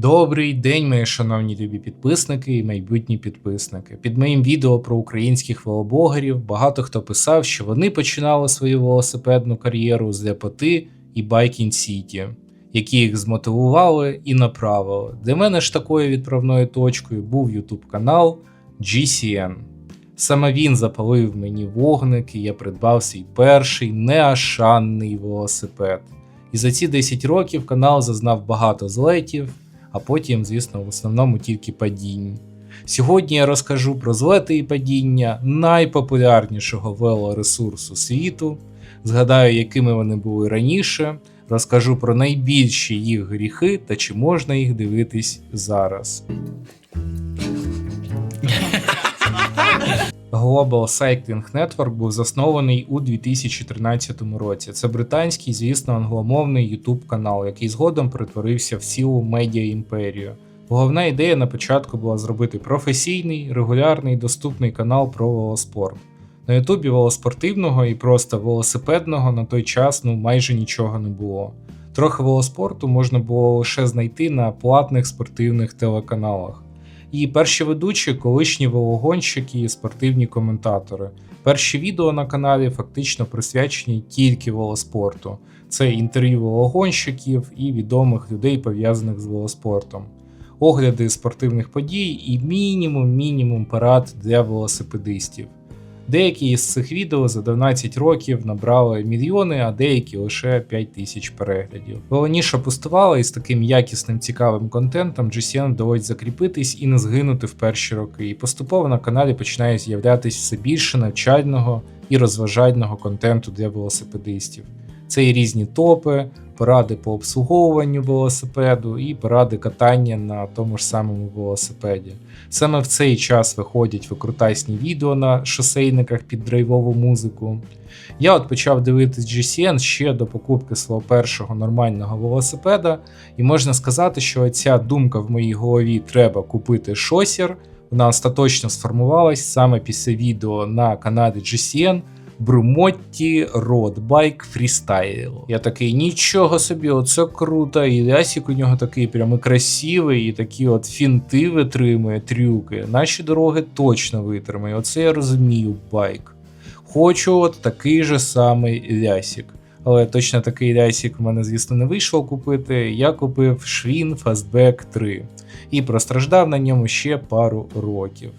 Добрий день, мої шановні любі підписники і майбутні підписники. Під моїм відео про українських велоблогерів багато хто писав, що вони починали свою велосипедну кар'єру з ляпоти і Байкін Сіті, які їх змотивували і направили. Для мене ж такою відправною точкою був YouTube канал GCN. Саме він запалив мені вогник, і я придбав свій перший неашанний велосипед. І за ці 10 років канал зазнав багато злетів, а потім, звісно, в основному тільки падінь. Сьогодні я розкажу про злети і падіння найпопулярнішого велоресурсу світу, згадаю, якими вони були раніше, розкажу про найбільші їх гріхи та чи можна їх дивитись зараз. Global Cycling Network був заснований у 2013 році. Це британський, звісно, англомовний YouTube канал, який згодом перетворився в цілу медіа імперію. Головна ідея на початку була зробити професійний, регулярний, доступний канал про велоспорт. На Ютубі велоспортивного і просто велосипедного на той час ну майже нічого не було. Трохи велоспорту можна було лише знайти на платних спортивних телеканалах. І перші ведучі колишні велогонщики і спортивні коментатори. Перші відео на каналі фактично присвячені тільки велоспорту. Це інтерв'ю велогонщиків і відомих людей, пов'язаних з велоспортом, огляди спортивних подій і мінімум-мінімум парад для велосипедистів. Деякі із цих відео за 12 років набрали мільйони, а деякі лише 5 тисяч переглядів. Волоніша пустувала і з таким якісним цікавим контентом GCN вдалося закріпитись і не згинути в перші роки. І поступово на каналі починає з'являтися все більше навчального і розважального контенту для велосипедистів. Це і різні топи, поради по обслуговуванню велосипеду і поради катання на тому ж самому велосипеді. Саме в цей час виходять викрутасні відео на шосейниках під драйвову музику. Я от почав дивитись GCN ще до покупки свого першого нормального велосипеда, і можна сказати, що ця думка в моїй голові треба купити шосір. Вона остаточно сформувалась саме після відео на каналі GCN Брумотті Roadbike Freestyle. Я такий, нічого собі, оце круто. І Лясік у нього такий прямо красивий, і такі от фінти витримує, трюки. Наші дороги точно витримає. Оце я розумію байк. Хочу от такий же самий лясік. Але точно такий лясік в мене, звісно, не вийшло купити. Я купив Schwinn Fastback 3 і простраждав на ньому ще пару років.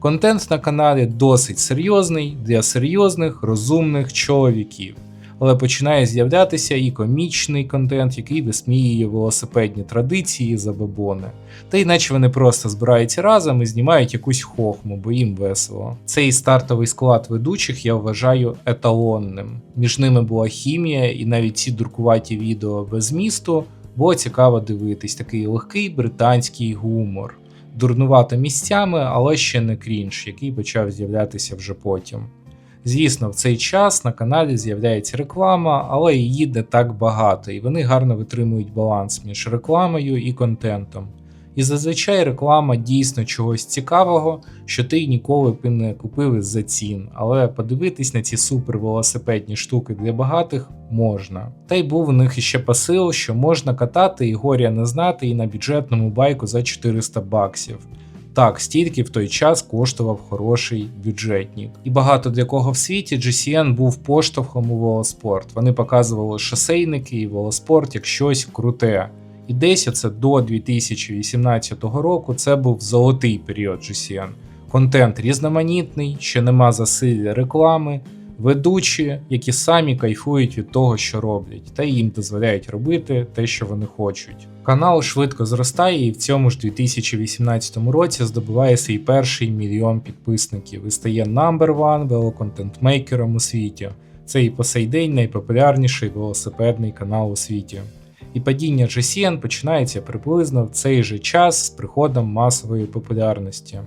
Контент на каналі досить серйозний для серйозних, розумних чоловіків, але починає з'являтися і комічний контент, який висміює велосипедні традиції і забобони. Та іначе вони просто збираються разом і знімають якусь хохму, бо їм весело. Цей стартовий склад ведучих я вважаю еталонним. Між ними була хімія, і навіть ці дуркуваті відео без змісту було цікаво дивитись такий легкий британський гумор дурнувато місцями, але ще не крінж, який почав з'являтися вже потім. Звісно, в цей час на каналі з'являється реклама, але її не так багато, і вони гарно витримують баланс між рекламою і контентом. І зазвичай реклама дійсно чогось цікавого, що ти ніколи б не купив із-за цін, але подивитись на ці супервелосипедні штуки для багатих можна. Та й був у них іще посил, що можна катати і горя не знати і на бюджетному байку за 400 баксів. Так, стільки в той час коштував хороший бюджетник. І багато для кого в світі GCN був поштовхом у велоспорт. Вони показували шосейники і велоспорт як щось круте. І оце до 2018 року це був золотий період GCN. Контент різноманітний, ще нема засилля реклами, ведучі, які самі кайфують від того, що роблять, та їм дозволяють робити те, що вони хочуть. Канал швидко зростає і в цьому ж 2018 році здобуває свій перший мільйон підписників і стає number one велоконтентмейкером у світі. Це і по сей день найпопулярніший велосипедний канал у світі. І падіння GCN починається приблизно в цей же час з приходом масової популярності.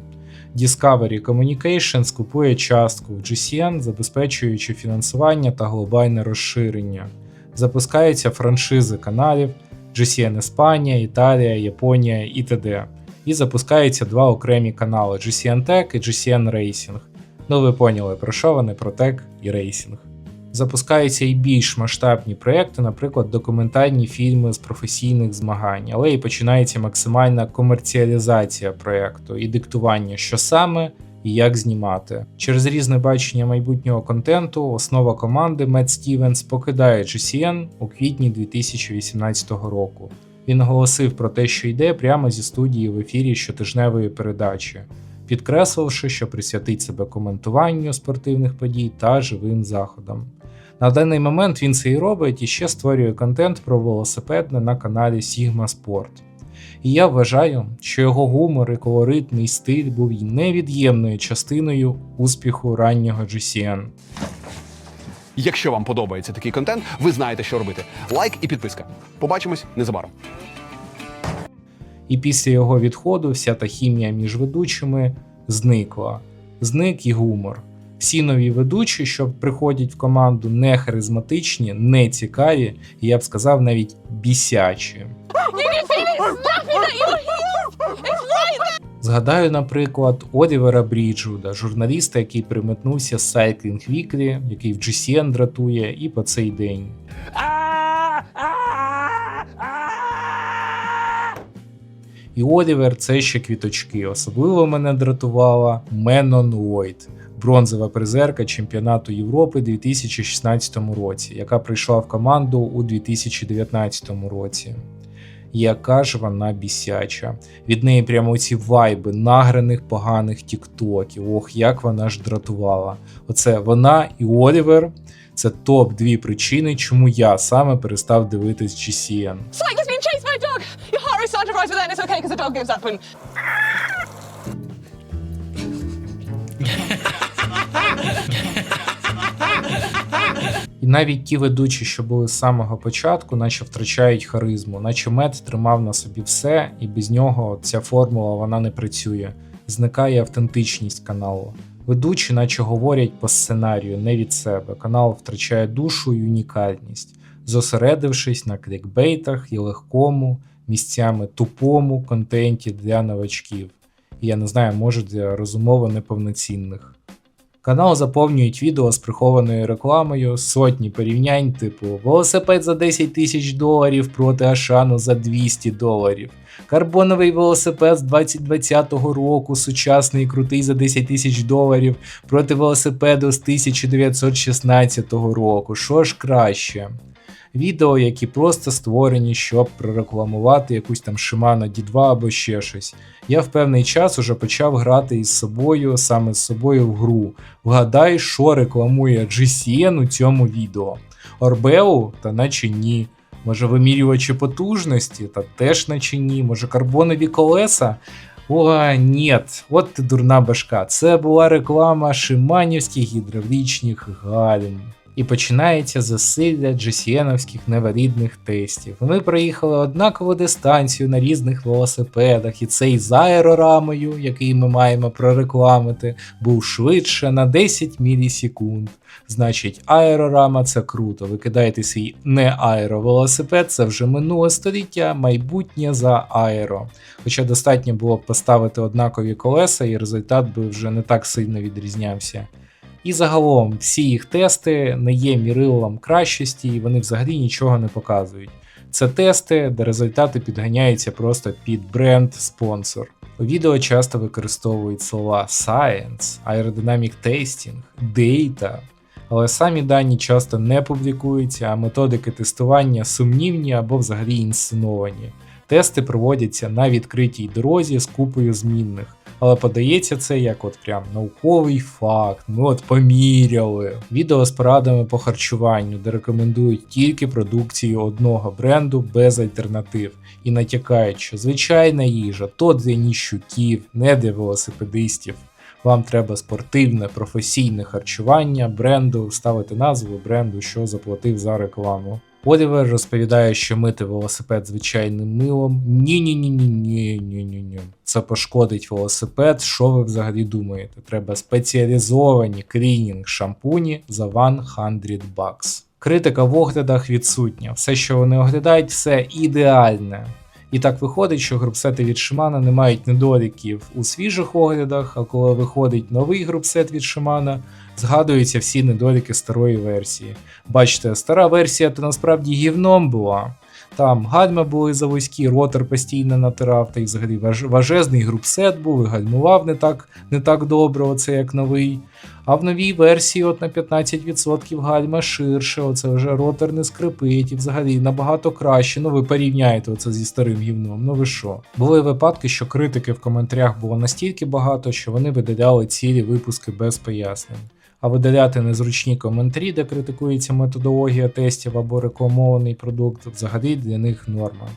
Discovery Communications купує частку в GCN, забезпечуючи фінансування та глобальне розширення. Запускаються франшизи каналів GCN Іспанія, Італія, Японія і т.д. І запускаються два окремі канали GCN Tech і GCN Racing. Ну ви поняли, про що вони про Tech і Racing. Запускаються і більш масштабні проекти, наприклад, документальні фільми з професійних змагань, але і починається максимальна комерціалізація проекту і диктування, що саме і як знімати. Через різне бачення майбутнього контенту основа команди Мед Стівенс покидає GCN у квітні 2018 року. Він оголосив про те, що йде прямо зі студії в ефірі щотижневої передачі, підкресливши, що присвятить себе коментуванню спортивних подій та живим заходам. На даний момент він це і робить і ще створює контент про велосипедне на каналі Sigma Sport. І я вважаю, що його гумор і колоритний стиль був невід'ємною частиною успіху раннього GCN. Якщо вам подобається такий контент, ви знаєте, що робити. Лайк і підписка. Побачимось незабаром. І після його відходу вся та хімія між ведучими зникла. Зник і гумор. Всі нові ведучі, що приходять в команду, не харизматичні, не цікаві, і я б сказав навіть бісячі. Згадаю, наприклад, Олівера Бріджвуда, журналіста, який приметнувся з Cycling Weekly, який в GCN дратує і по цей день. І Олівер це ще квіточки. Особливо мене дратувала Менон Ллойд, бронзова призерка чемпіонату Європи 2016 році, яка прийшла в команду у 2019 році. Яка ж вона бісяча. Від неї прямо ці вайби награних поганих тіктоків. Ох, як вона ж дратувала. Оце вона і Олівер. Це топ-2 причини, чому я саме перестав дивитись GCN. Rate's starting to rise, it's okay because the dog gives up and І навіть ті ведучі, що були з самого початку, наче втрачають харизму, наче мед тримав на собі все, і без нього ця формула вона не працює. Зникає автентичність каналу. Ведучі, наче говорять по сценарію, не від себе. Канал втрачає душу і унікальність, зосередившись на клікбейтах і легкому, місцями тупому контенті для новачків. І я не знаю, може для розумово неповноцінних. Канал заповнюють відео з прихованою рекламою, сотні порівнянь, типу велосипед за 10 тисяч доларів проти Ашану за 200 доларів. Карбоновий велосипед з 2020 року, сучасний і крутий за 10 тисяч доларів проти велосипеду з 1916 року. Що ж краще? Відео, які просто створені, щоб прорекламувати якусь там Shimano D2 або ще щось. Я в певний час уже почав грати із собою, саме з собою в гру. Вгадай, що рекламує GCN у цьому відео. Орбеу? Та наче ні. Може вимірювачі потужності? Та теж наче ні. Може карбонові колеса? О, ні, от ти дурна башка. Це була реклама шиманівських гідравлічних гальм. І починається засилля GCN-овських неварідних тестів. Вони проїхали однакову дистанцію на різних велосипедах, і цей з аерорамою, який ми маємо прорекламити, був швидше на 10 мілісекунд. Значить, аерорама це круто. Ви кидаєте свій не аеровелосипед, це вже минуле століття, майбутнє за аеро. Хоча достатньо було б поставити однакові колеса, і результат би вже не так сильно відрізнявся. І загалом всі їх тести не є мірилом кращості, і вони взагалі нічого не показують. Це тести, де результати підганяються просто під бренд спонсор. У відео часто використовують слова science, aerodynamic testing, data, але самі дані часто не публікуються, а методики тестування сумнівні або взагалі інсценовані. Тести проводяться на відкритій дорозі з купою змінних. Але подається це як от прям науковий факт. Ми от поміряли. Відео з порадами по харчуванню, де рекомендують тільки продукцію одного бренду без альтернатив. І натякають, що звичайна їжа то для ніщуків, не для велосипедистів. Вам треба спортивне, професійне харчування бренду, ставити назву бренду, що заплатив за рекламу. Олівер розповідає, що мити велосипед звичайним милом. Ні, ні, ні, ні, ні, ні, ні, ні. Це пошкодить велосипед. Що ви взагалі думаєте? Треба спеціалізовані клінінг шампуні за 100 бакс. Критика в оглядах відсутня. Все, що вони оглядають, все ідеальне. І так виходить, що групсети від Shimano не мають недоліків у свіжих оглядах, а коли виходить новий групсет від Shimano, згадуються всі недоліки старої версії. Бачите, стара версія то насправді гівном була. Там гальма були завузькі, ротор постійно натирав, та й взагалі важ- важезний групсет був і гальмував не так, не так добре, оце як новий. А в новій версії от на 15% гальма ширше, оце вже ротор не скрипить і взагалі набагато краще. Ну ви порівняєте оце зі старим гівном. Ну ви що? Були випадки, що критики в коментарях було настільки багато, що вони видаляли цілі випуски без пояснень. А видаляти незручні коментарі, де критикується методологія тестів або рекламований продукт, взагалі для них норма.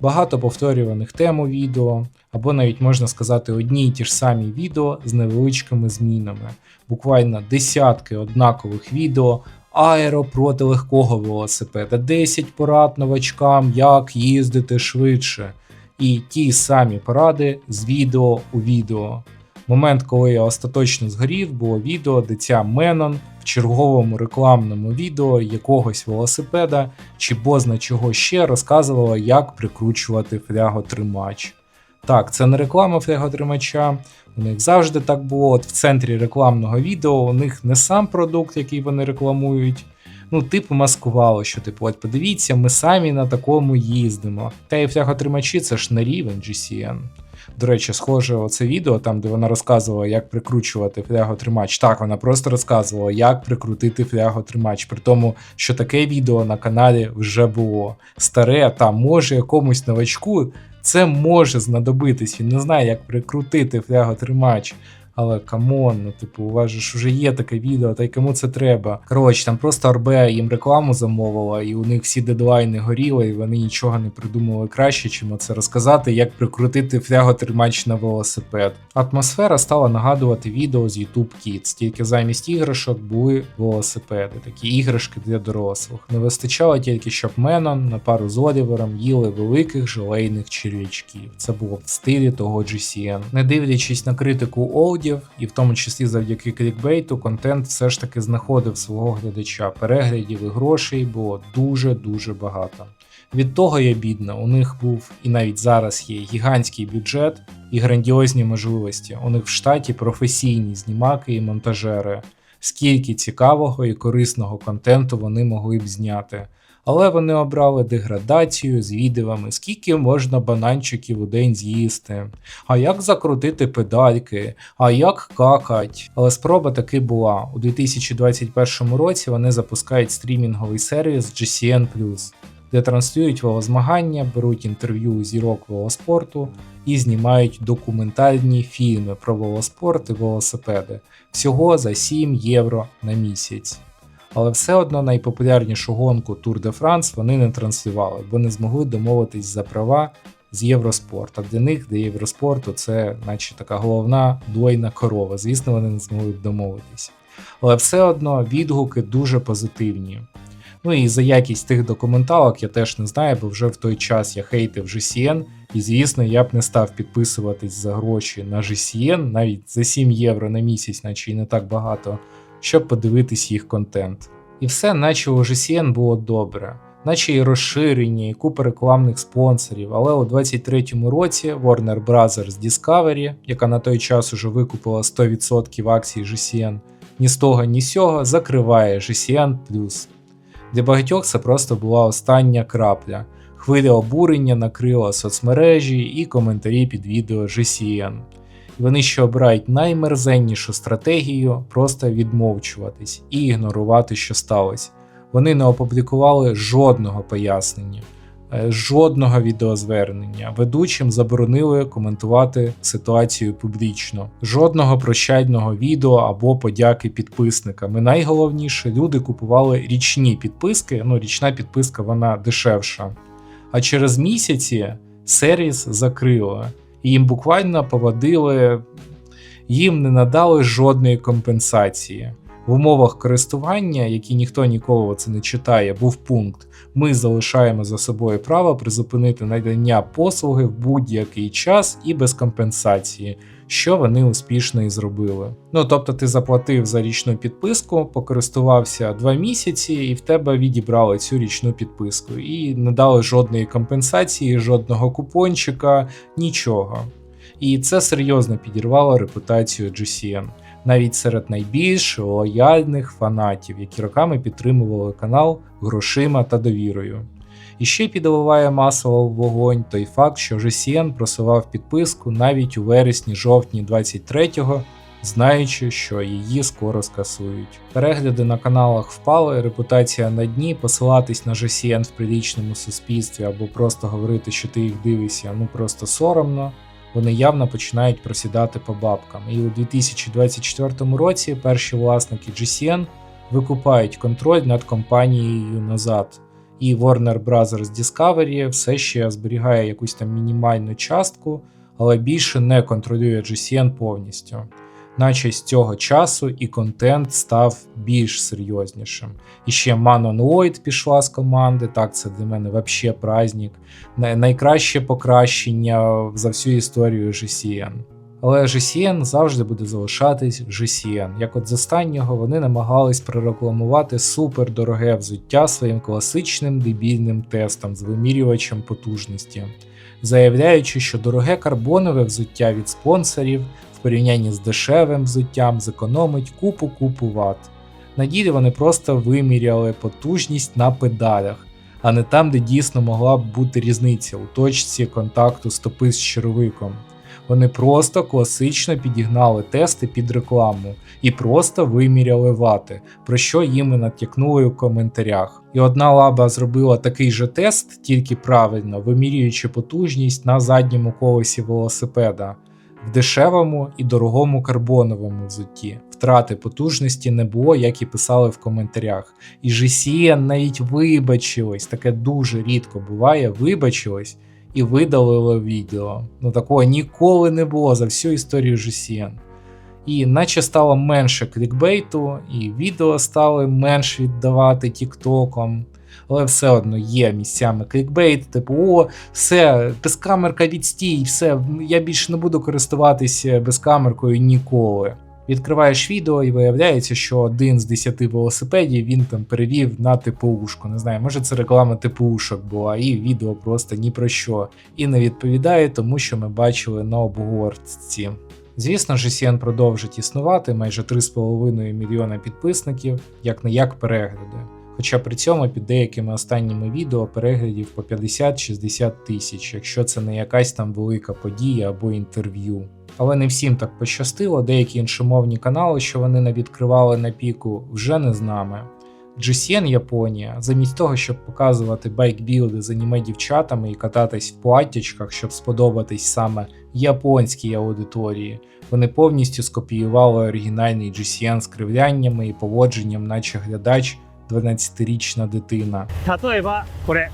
Багато повторюваних тем у відео, або навіть можна сказати одні й ті ж самі відео з невеличкими змінами. Буквально десятки однакових відео аеро проти легкого велосипеда, 10 порад новачкам, як їздити швидше. І ті самі поради з відео у відео. Момент, коли я остаточно згорів, було відео, де ця Менон в черговому рекламному відео якогось велосипеда чи бозна чого ще розказувала, як прикручувати фляготримач. Так, це не реклама фляготримача. У них завжди так було. От в центрі рекламного відео у них не сам продукт, який вони рекламують. Ну, типу, маскувало, що типу, от подивіться, ми самі на такому їздимо. Та і фляготримачі це ж не рівень GCN. До речі, схоже, оце відео, там, де вона розказувала, як прикручувати фляготримач. Так, вона просто розказувала, як прикрутити фляготримач. При тому, що таке відео на каналі вже було. Старе, та може якомусь новачку це може знадобитись. Він не знає, як прикрутити фляготримач. Але камон, ну типу, у вас же ж вже є таке відео, та й кому це треба. Коротше, там просто РБ їм рекламу замовила, і у них всі дедлайни горіли, і вони нічого не придумали краще, чим оце розказати, як прикрутити фляготримач на велосипед. Атмосфера стала нагадувати відео з YouTube Kids, тільки замість іграшок були велосипеди, такі іграшки для дорослих. Не вистачало тільки, щоб Менон на пару з Олівером їли великих желейних черв'ячків. Це було в стилі того GCN. Не дивлячись на критику олдів, і в тому числі завдяки клікбейту, контент все ж таки знаходив свого глядача. Переглядів і грошей було дуже-дуже багато. Від того я бідна, у них був і навіть зараз є гігантський бюджет і грандіозні можливості. У них в штаті професійні знімаки і монтажери. Скільки цікавого і корисного контенту вони могли б зняти. Але вони обрали деградацію з відеоми, скільки можна бананчиків у день з'їсти, а як закрутити педальки, а як какать. Але спроба таки була. У 2021 році вони запускають стрімінговий сервіс GCN+, де транслюють велозмагання, беруть інтерв'ю зірок велоспорту і знімають документальні фільми про велоспорт і велосипеди. Всього за 7 євро на місяць. Але все одно найпопулярнішу гонку Tour de France вони не транслювали, бо не змогли домовитись за права з Євроспорт. А для них, для Євроспорту, це наче така головна дойна корова. Звісно, вони не змогли домовитись. Але все одно відгуки дуже позитивні. Ну і за якість тих документалок я теж не знаю, бо вже в той час я хейтив GCN, і звісно, я б не став підписуватись за гроші на GCN, навіть за 7 євро на місяць, наче і не так багато, щоб подивитись їх контент. І все, наче у GCN було добре, наче і розширення, і купа рекламних спонсорів. Але у 23-му році Warner Bros. Discovery, яка на той час уже викупила 100% акцій GCN, ні з того, ні з сього закриває GCN+. Для багатьох це просто була остання крапля. Хвиля обурення накрила соцмережі і коментарі під відео GCN. І вони ще обирають наймерзеннішу стратегію просто відмовчуватись і ігнорувати, що сталося. Вони не опублікували жодного пояснення, жодного відеозвернення. Ведучим заборонили коментувати ситуацію публічно, жодного прощального відео або подяки підписникам. І найголовніше, люди купували річні підписки. Ну, річна підписка вона дешевша. А через місяці сервіс закрили. І їм буквально поводили, їм не надали жодної компенсації. В умовах користування, які ніхто ніколи це не читає, був пункт: ми залишаємо за собою право призупинити надання послуги в будь-який час і без компенсації, що вони успішно і зробили. Ну тобто, ти заплатив за річну підписку, покористувався два місяці, і в тебе відібрали цю річну підписку, і не дали жодної компенсації, жодного купончика, нічого. І це серйозно підірвало репутацію GCN навіть серед найбільш лояльних фанатів, які роками підтримували канал грошима та довірою. І ще підливає масло в вогонь той факт, що GCN просував підписку навіть у вересні-жовтні 23-го, знаючи, що її скоро скасують. Перегляди на каналах впали, репутація на дні, посилатись на GCN в прилічному суспільстві або просто говорити, що ти їх дивишся, ну просто соромно вони явно починають просідати по бабкам. І у 2024 році перші власники GCN викупають контроль над компанією назад. І Warner Bros. Discovery все ще зберігає якусь там мінімальну частку, але більше не контролює GCN повністю. Наче з цього часу і контент став більш серйознішим. І ще Manon Lloyd пішла з команди. Так, це для мене вообще праздник. Найкраще покращення за всю історію GCN. Але GCN завжди буде залишатись GCN. Як от з останнього вони намагались прорекламувати супердороге взуття своїм класичним дебільним тестом з вимірювачем потужності, заявляючи, що дороге карбонове взуття від спонсорів порівнянні з дешевим взуттям зекономить купу-купу ват. На ділі вони просто виміряли потужність на педалях, а не там, де дійсно могла б бути різниця у точці контакту стопи з черевиком. Вони просто класично підігнали тести під рекламу і просто виміряли вати, про що їм і натякнули у коментарях. І одна лаба зробила такий же тест, тільки правильно, вимірюючи потужність на задньому колесі велосипеда. В дешевому і дорогому карбоновому взутті втрати потужності не було, як і писали в коментарях. І GCN навіть вибачилась, таке дуже рідко буває, вибачилась і видалило відео. Ну такого ніколи не було за всю історію GCN. І наче стало менше клікбейту, і відео стали менш віддавати тіктоком. Але все одно є місцями клікбейт, типу, о, все, безкамерка відстій, все, я більше не буду користуватися безкамеркою ніколи. Відкриваєш відео і виявляється, що один з 10 велосипедів він там перевів на ТПУшку. Не знаю, може це реклама ТПУшок була, і відео просто ні про що. І не відповідає тому, що ми бачили на обгортці. Звісно, GCN продовжить існувати майже 3,5 мільйона підписників, як не як перегляди. Хоча при цьому під деякими останніми відео переглядів по 50-60 тисяч, якщо це не якась там велика подія або інтерв'ю. Але не всім так пощастило, деякі іншомовні канали, що вони не відкривали на піку, вже не з нами. GCN Японія, замість того, щоб показувати байкбілди з аніме дівчатами і кататись в платтячках, щоб сподобатись саме японській аудиторії, вони повністю скопіювали оригінальний GCN з кривляннями і поводженням, наче глядач 12-річна дитина. Татоєва коре.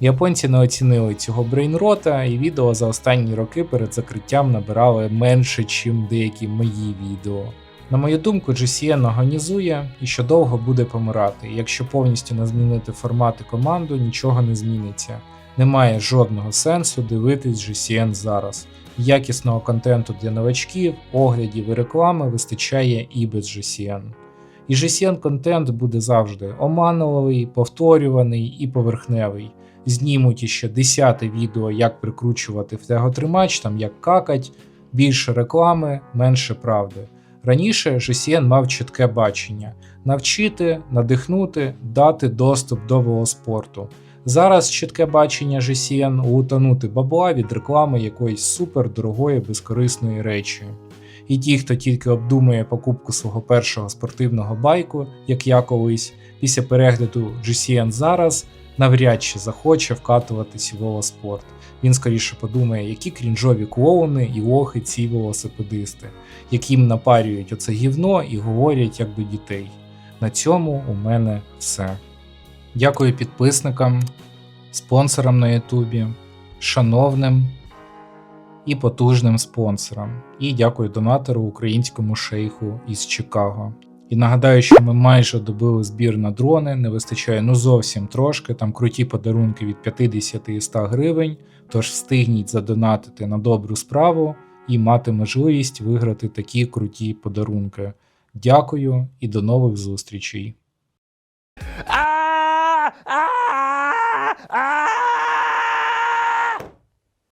Японці не оцінили цього брейнрота, і відео за останні роки перед закриттям набирали менше, чим деякі мої відео. На мою думку, GCN організує і що довго буде помирати. Якщо повністю не змінити формати команду, нічого не зміниться. Немає жодного сенсу дивитись GCN зараз. Якісного контенту для новачків, оглядів і реклами вистачає і без GCN. І GCN контент буде завжди оманливий, повторюваний і поверхневий. Знімуть іще десяте відео, як прикручувати фляготримач, там як какать, більше реклами, менше правди. Раніше GCN мав чітке бачення: навчити, надихнути, дати доступ до велоспорту. Зараз чітке бачення GCN утонути бабла від реклами якоїсь супердорогої безкорисної речі. І ті, хто тільки обдумує покупку свого першого спортивного байку, як я колись, після перегляду GCN зараз навряд чи захоче вкатуватись у велоспорт. Він скоріше подумає, які крінжові клоуни і лохи ці велосипедисти, яким напарюють оце гівно і говорять як до дітей. На цьому у мене все. Дякую підписникам, спонсорам на Ютубі, шановним і потужним спонсорам. І дякую донатору українському шейху із Чикаго. І нагадаю, що ми майже добили збір на дрони, не вистачає ну зовсім трошки. Там круті подарунки від 50 і 100 гривень. Тож встигніть задонатити на добру справу і мати можливість виграти такі круті подарунки. Дякую і до нових зустрічей. Ah!